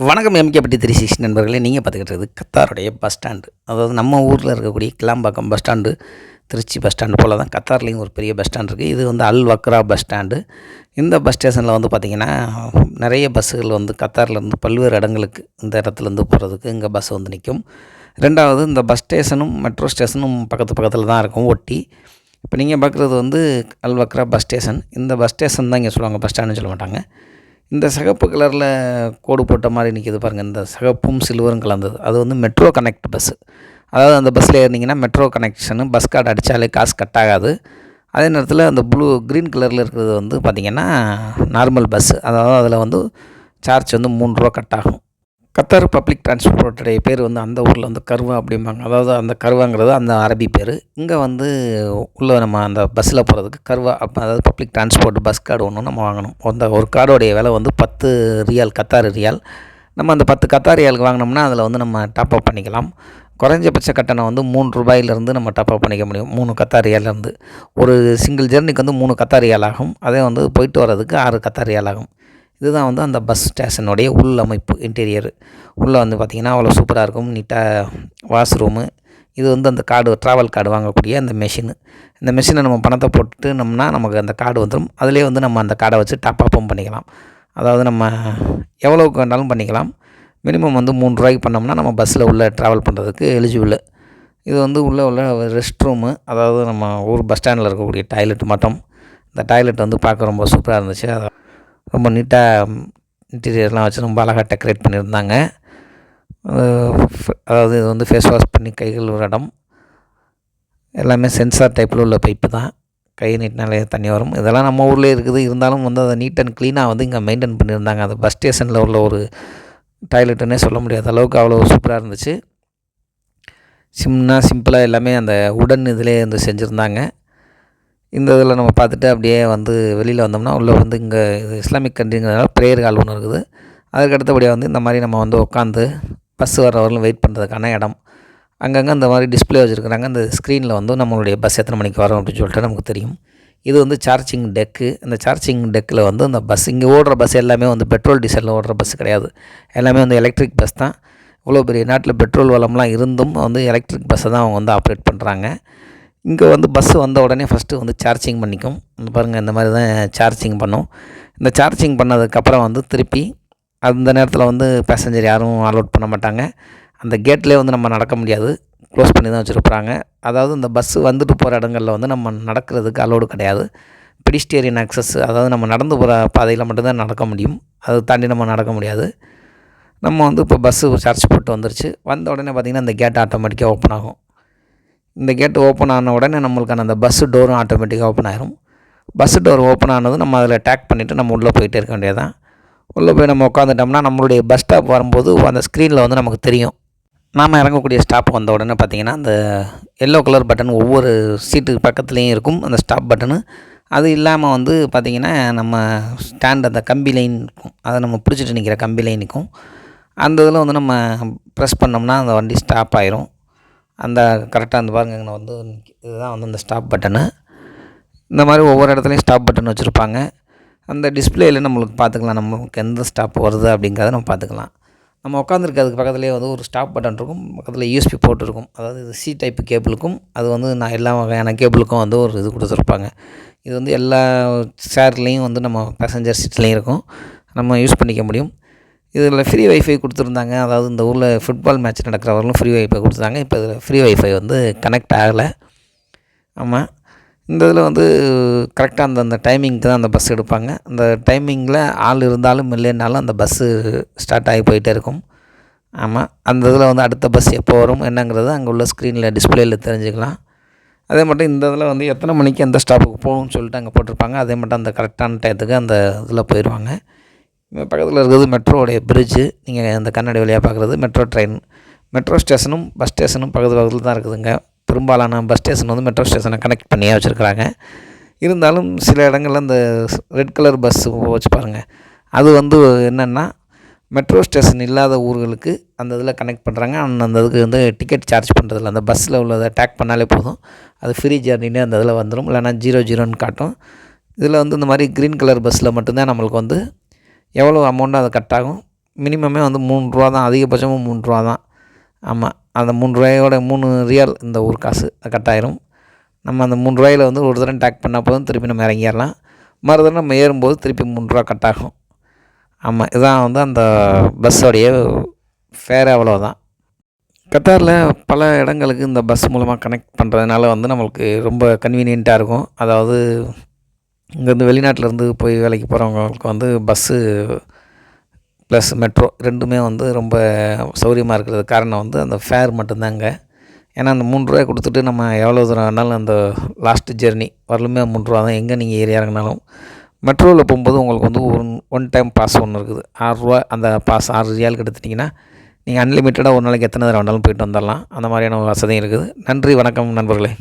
வணக்கம் எம்கேபட்டி three six நண்பர்களே நீங்கள் பார்த்துக்கிட்டது கத்தாருடைய பஸ் ஸ்டாண்டு அதாவது நம்ம ஊரில் இருக்கக்கூடிய Kilambakkam bus stand Trichy bus stand போல் தான் கத்தார்லேயும் ஒரு பெரிய பஸ் ஸ்டாண்ட் இருக்குது இது வந்து அல் வக்ரா பஸ் ஸ்டாண்டு இந்த பஸ் ஸ்டேஷனில் வந்து பார்த்திங்கன்னா நிறைய பஸ்ஸுகள் வந்து கத்தார்லேருந்து பல்வேறு இடங்களுக்கு இந்த இடத்துலேருந்து போகிறதுக்கு இங்கே பஸ் வந்து நிற்கும் ரெண்டாவது இந்த பஸ் ஸ்டேஷனும் மெட்ரோ ஸ்டேஷனும் பக்கத்து பக்கத்தில் தான் இருக்கும் ஒட்டி. இப்போ நீங்கள் பார்க்குறது வந்து அல் வக்ரா பஸ் ஸ்டேஷன் இந்த பஸ் ஸ்டேஷன் தான் இங்கே சொல்லுவாங்க பஸ் ஸ்டாண்டுன்னு சொல்ல மாட்டாங்க. இந்த சிகப்பு கலரில் கோடு போட்ட மாதிரி நிற்கிது பாருங்கள் இந்த சிகப்பும் சில்வரும் கலந்தது. அது வந்து மெட்ரோ கனெக்ட் பஸ்ஸு அதாவது அந்த பஸ்ஸில் ஏறினீங்கன்னா மெட்ரோ கனெக்ஷனு பஸ் கார்டு அடித்தாலே காசு கட் ஆகாது. அதே நேரத்தில் அந்த ப்ளூ க்ரீன் கலரில் இருக்கிறது வந்து பார்த்திங்கன்னா நார்மல் பஸ்ஸு அதாவது அதில் வந்து சார்ஜ் வந்து மூணு ரூபா கட் ஆகும். கத்தார் பப்ளிக் டிரான்ஸ்போர்ட்டுடைய பேர் வந்து அந்த ஊரில் வந்து கருவா அப்படிம்பாங்க. அதாவது அந்த கருவாங்கிறது அந்த அரபி பேர். இங்கே வந்து உள்ளே நம்ம அந்த பஸ்ஸில் போகிறதுக்கு கருவா அப்போ அதாவது பப்ளிக் டிரான்ஸ்போர்ட் பஸ் கார்டு ஒன்று நம்ம வாங்கணும். அந்த ஒரு கார்டோடைய விலை வந்து பத்து ரியால் கத்தார் ரியால். நம்ம அந்த பத்து கத்தார் ரியாலுக்கு வாங்கினோம்னா அதில் வந்து நம்ம டாப் அப் பண்ணிக்கலாம். குறைஞ்சபட்ச கட்டணம் வந்து மூணு ரூபாயிலேருந்து நம்ம டாப் அப் பண்ணிக்க முடியும். மூணு கத்தாரியாலேருந்து ஒரு சிங்கிள் ஜெர்னிக்கு வந்து மூணு கத்தாரியால் ஆகும். அதே வந்து போயிட்டு வர்றதுக்கு ஆறு கத்தாரியால் ஆகும். இதுதான் வந்து அந்த பஸ் ஸ்டேஷனுடைய உள் அமைப்பு இன்டீரியர் உள்ளே வந்து பார்த்திங்கன்னா அவ்வளோ சூப்பராக இருக்கும். நீட்டாக வாஷ்ரூமு இது வந்து அந்த கார்டு ட்ராவல் கார்டு வாங்கக்கூடிய அந்த மெஷினு இந்த மிஷினை நம்ம பணத்தை போட்டுனோம்னா நமக்கு அந்த கார்டு வந்துடும் அதிலே வந்து நம்ம அந்த கார்டை வச்சு டாப் அப்பும் பண்ணிக்கலாம். அதாவது நம்ம எவ்வளோக்கு வேணாலும் பண்ணிக்கலாம். மினிமம் வந்து மூணு ரூபாய்க்கு பண்ணோம்னா நம்ம பஸ்ஸில் உள்ள ட்ராவல் பண்ணுறதுக்கு எலிஜிபிள் இது வந்து உள்ளே உள்ள ரெஸ்ட் ரூமு அதாவது நம்ம ஊர் பஸ் ஸ்டாண்டில் இருக்கக்கூடிய டாய்லெட் மட்டும். இந்த டாய்லெட் வந்து பார்க்க ரொம்ப சூப்பராக இருந்துச்சு. அதை ரொம்ப நீட்டாக இன்டீரியர்லாம் வச்சு ரொம்ப அழகாக டெக்கரேட் பண்ணியிருந்தாங்க. அதாவது இது வந்து ஃபேஸ் வாஷ் பண்ணி கைகள் ஒரு இடம். எல்லாமே சென்சார் டைப்பில் உள்ள பைப்பு தான். கை நீட்டினாலே தண்ணி வரும். இதெல்லாம் நம்ம ஊர்லேயே இருக்குது. இருந்தாலும் வந்து அதை நீட் அண்ட் க்ளீனாக வந்து இங்கே மெயின்டைன் பண்ணியிருந்தாங்க. அது பஸ் ஸ்டேஷனில் உள்ள ஒரு டாய்லெட்டுன்னே சொல்ல முடியாத அளவுக்கு அவ்வளோ சூப்பராக இருந்துச்சு. சிம்னா சிம்பிளாக எல்லாமே அந்த உடன் இதிலே வந்து செஞ்சுருந்தாங்க. இந்த இதில் நம்ம பார்த்துட்டு அப்படியே வந்து வெளியில் வந்தோம்னா உள்ளே வந்து இங்கே இது இஸ்லாமிக் கண்ட்ரிங்கிறதுனால ப்ரேயர் ஹால் ஒன்று இருக்குது. அதுக்கு அடுத்தபடியாக வந்து இந்த மாதிரி நம்ம வந்து உட்காந்து பஸ் வர வரலும் வெயிட் பண்ணுறதுக்கான இடம். அங்கங்கே இந்த மாதிரி டிஸ்பிளே வச்சுருக்குறாங்க. அந்த ஸ்க்ரீனில் வந்து நம்மளுடைய பஸ் எத்தனை மணிக்கு வரும் அப்படின்னு சொல்லிட்டு நமக்கு தெரியும். இது வந்து சார்ஜிங் டெக்கு அந்த சார்ஜிங் டெக்கில் வந்து அந்த பஸ் இங்கே ஓடுற பஸ் எல்லாமே வந்து பெட்ரோல் டீசலில் ஓடுற பஸ் கிடையாது. எல்லாமே வந்து எலக்ட்ரிக் பஸ் தான். இவ்வளோ பெரிய நாட்டில் பெட்ரோல் வளம்லாம் இருந்தும் வந்து எலக்ட்ரிக் பஸ்ஸை தான் அவங்க வந்து ஆப்ரேட் பண்ணுறாங்க இங்கே வந்து பஸ்ஸு வந்த உடனே ஃபஸ்ட்டு வந்து சார்ஜிங் பண்ணிக்கும். இந்த பாருங்கள் இந்த மாதிரி தான் சார்ஜிங் பண்ணும். இந்த சார்ஜிங் பண்ணதுக்கப்புறம் வந்து திருப்பி அந்த நேரத்தில் வந்து பேசஞ்சர் யாரும் அலோட் பண்ண மாட்டாங்க. அந்த கேட்லேயே வந்து நம்ம நடக்க முடியாது. க்ளோஸ் பண்ணி தான் வச்சுருப்பாங்க. அதாவது இந்த பஸ்ஸு வந்துட்டு போகிற இடங்களில் வந்து நம்ம நடக்கிறதுக்கு அலோடு கிடையாது. பிடிஸ்டேரியன் ஆக்சஸ் அதாவது நம்ம நடந்து போகிற பாதையில் மட்டும்தான் நடக்க முடியும். அதை தாண்டி நம்ம நடக்க முடியாது. நம்ம வந்து இப்போ பஸ்ஸு சார்ஜ் போட்டு வந்துருச்சு. வந்த உடனே பார்த்திங்கன்னா அந்த கேட் ஆட்டோமேட்டிக்காக ஓப்பன் ஆகும். இந்த கேட்டு ஓப்பன் ஆன உடனே நம்மளுக்கான அந்த பஸ்ஸு டோரும் ஆட்டோமேட்டிக்காக ஓப்பன் ஆயிரும். பஸ்ஸு டோர் ஓப்பன் ஆனதும் நம்ம அதில் டேக் பண்ணிவிட்டு நம்ம உள்ளே போயிட்டே இருக்க வேண்டியதான் உள்ளே போய் நம்ம உட்காந்துட்டோம்னா நம்மளுடைய பஸ் ஸ்டாப் வரும்போது அந்த ஸ்க்ரீனில் வந்து நமக்கு தெரியும். நாம் இறங்கக்கூடிய ஸ்டாப் வந்த உடனே பார்த்திங்கன்னா அந்த எல்லோ கலர் பட்டன் ஒவ்வொரு சீட்டுக்கு பக்கத்துலேயும் இருக்கும். அந்த ஸ்டாப் பட்டனு அது இல்லாமல் வந்து பார்த்திங்கன்னா நம்ம ஸ்டாண்ட் அந்த கம்பி லைன் இருக்கும். அதை நம்ம பிடிச்சிட்டு நிற்கிற கம்பி லைன் அந்த இதில் வந்து நம்ம ப்ரெஸ் பண்ணோம்னா அந்த வண்டி ஸ்டாப் ஆயிரும். அந்த கரெக்டாக அந்த பாருங்க இங்கே வந்து இதுதான் வந்து அந்த ஸ்டாப் பட்டனு இந்த மாதிரி ஒவ்வொரு இடத்துலையும் ஸ்டாப் பட்டன் வச்சுருப்பாங்க. அந்த டிஸ்பிளேயில் நம்மளுக்கு பார்த்துக்கலாம் நம்மளுக்கு எந்த ஸ்டாப் வருது அப்படிங்கிறத நம்ம பார்த்துக்கலாம். நம்ம உட்காந்துருக்கிறதுக்கு பக்கத்துலேயே வந்து ஒரு ஸ்டாப் பட்டன் இருக்கும் பக்கத்தில் யூஎஸ்பி போர்ட் இருக்கும். அதாவது இது சி டைப்பு கேபிளுக்கும் அது வந்து நான் எல்லா வகையான கேபிளுக்கும் வந்து ஒரு இது கொடுத்துருப்பாங்க. இது வந்து எல்லா சேர்லேயும் வந்து நம்ம பேசஞ்சர் சீட்லேயும் இருக்கும். நம்ம யூஸ் பண்ணிக்க முடியும். இதில் ஃப்ரீ வைஃபை கொடுத்துருந்தாங்க. அதாவது இந்த ஊரில் ஃபுட்பால் மேட்ச் நடக்கிறவர்களும் ஃப்ரீ வைஃபை கொடுத்துருந்தாங்க. இப்போ இதில் ஃப்ரீ வைஃபை வந்து கனெக்ட் ஆகலை. ஆமாம் இந்த இதில் வந்து கரெக்டாக அந்த அந்த டைமிங்க்கு தான் அந்த பஸ் எடுப்பாங்க. அந்த டைமிங்கில் ஆள் இருந்தாலும் இல்லைன்னாலும் அந்த பஸ்ஸு ஸ்டார்ட் ஆகி போயிட்டே இருக்கும். ஆமாம் அந்த இதில் வந்து அடுத்த பஸ் எப்போ வரும் என்னங்கிறது அங்கே உள்ள ஸ்க்ரீனில் டிஸ்பிளேயில் தெரிஞ்சுக்கலாம். அதே மட்டும் இந்த இதில் வந்து எத்தனை மணிக்கு எந்த ஸ்டாப்புக்கு போகணும்னு சொல்லிட்டு அங்கே போட்டிருப்பாங்க. அதே மட்டும் அந்த கரெக்டான டயத்துக்கு அந்த இதில் போயிடுவாங்க. பக்கத்தில் இருக்கிறது மெட்ரோடைய பிரிட்ஜு நீங்கள் அந்த கண்ணாடி வழியாக பார்க்குறது மெட்ரோ ட்ரெயின் மெட்ரோ ஸ்டேஷனும் பஸ் ஸ்டேஷனும் பக்கத்து பக்கத்தில் தான் இருக்குதுங்க. பெரும்பாலான பஸ் ஸ்டேஷன் வந்து மெட்ரோ ஸ்டேஷனை கனெக்ட் பண்ணியே வச்சுருக்குறாங்க. இருந்தாலும் சில இடங்களில் அந்த ரெட் கலர் பஸ் வச்சு பாருங்கள் அது வந்து என்னென்னா மெட்ரோ ஸ்டேஷன் இல்லாத ஊர்களுக்கு அந்த இதில் கனெக்ட் பண்ணுறாங்க அந்த இதுக்கு வந்து டிக்கெட் சார்ஜ் பண்ணுறதில்ல அந்த பஸ்ஸில் உள்ளதை டேக் பண்ணாலே போதும். அது ஃப்ரீ ஜேர்னின்னு அந்த இதில் வந்துடும் இல்லைனா ஜீரோ ஜீரோன்னு காட்டும். இதில் வந்து இந்த மாதிரி க்ரீன் கலர் பஸ்ஸில் மட்டும்தான் நம்மளுக்கு வந்து எவ்வளோ அமௌண்ட்டு அது கட் ஆகும்? மினிமமே வந்து மூணு ரூபா தான். அதிகபட்சமும் மூணு ரூபா தான். ஆமாம் அந்த மூணு ரூபாயோட மூணு ரியல் இந்த ஊர் காசு கட் ஆயிரும். நம்ம அந்த மூணு ரூபாயில வந்து ஒரு தடவை டேக் பண்ணால் போதும். திருப்பி நம்ம இறங்கிடலாம். மறு நம்ம ஏறும்போது திருப்பி மூணு ரூபா கட் ஆகும். ஆமாம் இதுதான் வந்து அந்த பஸ்ஸோடைய ஃபேர் அவ்வளோதான் கத்தாரில் பல இடங்களுக்கு இந்த பஸ் மூலமாக கனெக்ட் பண்ணுறதுனால வந்து நம்மளுக்கு ரொம்ப கன்வீனியண்ட்டாக இருக்கும். அதாவது இங்கேருந்து வெளிநாட்டிலேருந்து போய் வேலைக்கு போகிறவங்களுக்கு வந்து பஸ்ஸு ப்ளஸ் மெட்ரோ ரெண்டுமே வந்து ரொம்ப சௌகரியமாக இருக்கிறது. காரணம் வந்து அந்த ஃபேர் மட்டும்தாங்க ஏன்னா அந்த மூணு ரூபாய் கொடுத்துட்டு நம்ம எவ்வளோ தூரம் வேணாலும் அந்த லாஸ்ட் ஜெர்னி வரலுமே மூன்று ரூபா தான். எங்கே நீங்கள் ஏறி இறங்கினாலும். மெட்ரோவில் போகும்போது உங்களுக்கு வந்து ஒன் ஒன் டைம் பாஸ் ஒன்று இருக்குது. ஆறுரூவா அந்த பாஸ் ஆறு ரியாலுக்கு எடுத்துட்டிங்கன்னா நீங்கள் அன்லிமிட்டடாக ஒரு நாளைக்கு எத்தனை தடவை வேணாலும் போயிட்டு வந்துடலாம். அந்த மாதிரியான வசதியும் இருக்குது. நன்றி வணக்கம் நண்பர்களே.